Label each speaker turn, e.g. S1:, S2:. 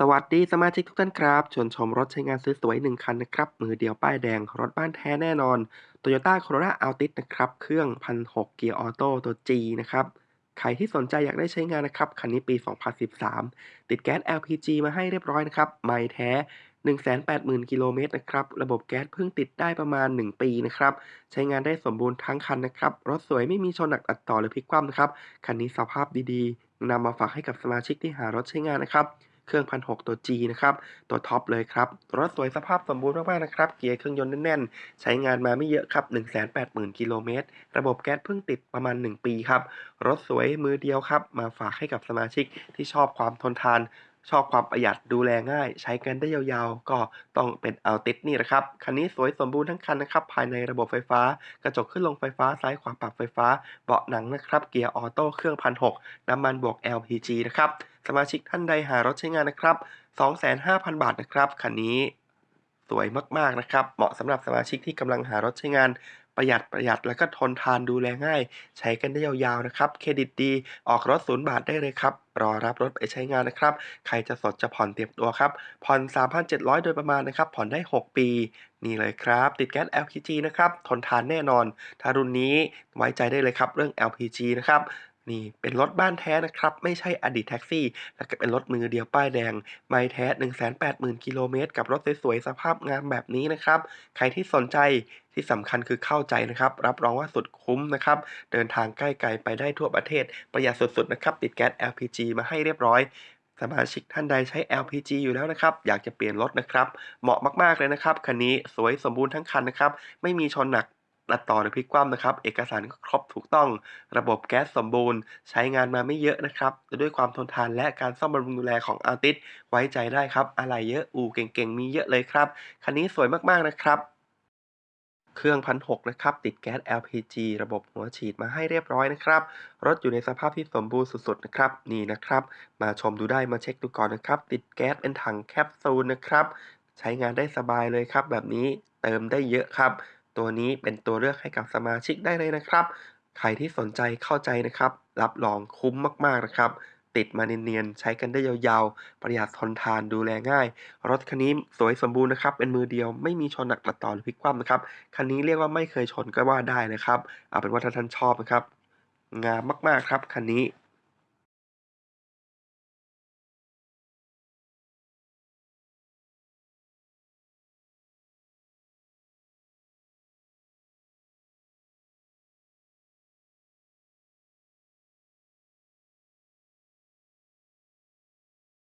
S1: สวัสดีสมาชิกทุกท่านครับ ชวนชมรถใช้งานสวยๆหนึ่งคันนะครับ มือเดียวป้ายแดง รถบ้านแท้แน่นอน Toyota Corolla Altis นะครับ เครื่อง 1,600 เกียร์ออโต้ตัว G นะครับ ใครที่สนใจอยากได้ใช้งานนะครับ คันนี้ปี 2013 ติดแก๊ส LPG มาให้เรียบร้อยนะครับ ไม่แท้ 180,000 กิโลเมตรนะครับ ระบบแก๊สเพิ่งติดได้ประมาณ 1 ปีนะครับ ใช้งานได้สมบูรณ์ทั้งคันนะครับ รถสวยไม่มีชนหนักตัดต่อหรือพลิกคว่ำนะครับ คันนี้สภาพดีๆนำมาฝากให้กับสมาชิกที่หารถใช้งานนะครับ เครื่องพันหตัว G นะครับ ตัวท็อปเลยครับ รถสวยสภาพสมบูรณ์มากๆนะครับ เกียร์เครื่องยนต์แน่นๆ ใช้งานมาไม่เยอะครับ 180,000 กิโลเมตร ระบบแก๊สเพิ่งติดประมาณ 1 ปีครับ รถสวยมือเดียวครับ มาฝากให้กับสมาชิกที่ชอบความทนทาน ชอบความประหยัดดูแลง่าย ใช้กันได้ยาวๆ ก็ต้องเป็น Altis นี่แหละครับ คันนี้สวยสมบูรณ์ทั้งคันนะครับ ภายในระบบไฟฟ้า กระจกขึ้นลงไฟฟ้าซ้ายขวาปรับไฟฟ้า เบาะหนังนะครับ เกียร์ออโต้เครื่อง1,600น้ำมันบวก LPG นะครับ สมาชิกท่านใดหารถใช้งานนะครับ 25,000 บาทนะครับ คันนี้สวยมากๆนะครับ เหมาะสำหรับสมาชิกที่กำลังหารถใช้งาน ประหยัดประหยัดแล้วก็ทนทานดูแลง่าย ใช้กันได้ยาวๆนะครับ เครดิตดีออกรถศูนย์บาทได้เลยครับ รอรับรถไปใช้งานนะครับ ใครจะสดจะผ่อนเตรียมตัวครับ ผ่อน 3,700 โดยประมาณนะครับ ผ่อนได้ 6 ปี นี่เลยครับ ติดแก๊ส LPG นะครับ ทนทานแน่นอน ถ้ารุ่นนี้ไว้ใจได้เลยครับ เรื่อง LPG นะครับ นี่เป็นรถบ้านแท้นะครับ ไม่ใช่อดีตแท็กซี่ และก็เป็นรถมือเดียวป้ายแดง ไม่แท้ 180,000 กิโลเมตร กับรถสวยๆ สภาพงามแบบนี้นะครับ ใครที่สนใจที่สำคัญคือเข้าใจนะครับ รับรองว่าสุดคุ้มนะครับ เดินทางใกล้ไกลไปได้ทั่วประเทศ ประหยัดสุดๆนะครับ ติดแก๊ส LPG มาให้เรียบร้อยสมาชิกท่านใดใช้ LPG อยู่แล้วนะครับ อยากจะเปลี่ยนรถนะครับ เหมาะมากๆเลยนะครับ คันนี้สวยสมบูรณ์ทั้งคันนะครับ ไม่มีชนหนัก ตัดต่อหรือพลิกคว่ำนะครับ เอกสารก็ครบถูกต้อง ระบบแก๊สสมบูรณ์ ใช้งานมาไม่เยอะนะครับแต่ด้วยความทนทานและการซ่อมบำรุงดูแลของ Altis ไว้ใจได้ครับ อะไรเยอะอูเก่งๆ มีเยอะเลยครับ คันนี้สวยมากๆนะครับเครื่อง1,600นะครับ ติดแก๊ส LPG ระบบหัวฉีดมาให้เรียบร้อยนะครับ รถอยู่ในสภาพที่สมบูรณ์สุดๆนะครับ นี่นะครับ มาชมดูได้มาเช็คดูก่อนนะครับ ติดแก๊สเป็นถังแคปซูลนะครับ ใช้งานได้สบายเลยครับ แบบนี้เติมได้เยอะครับ ตัวนี้เป็นตัวเลือกให้กับสมาชิกได้เลยนะครับ ใครที่สนใจเข้าใจนะครับ รับรองคุ้มมากๆนะครับ ติดมาเนียนๆใช้กันได้ยาวๆ ประหยัดทนทานดูแลง่าย รถคันนี้สวยสมบูรณ์นะครับ เป็นมือเดียวไม่มีชนหนักตัดต่อหรือพลิกคว่ำนะครับ คันนี้เรียกว่าไม่เคยชนก็ว่าได้นะครับ เอาเป็นว่าถ้าท่านชอบนะครับ งามมากๆครับคันนี้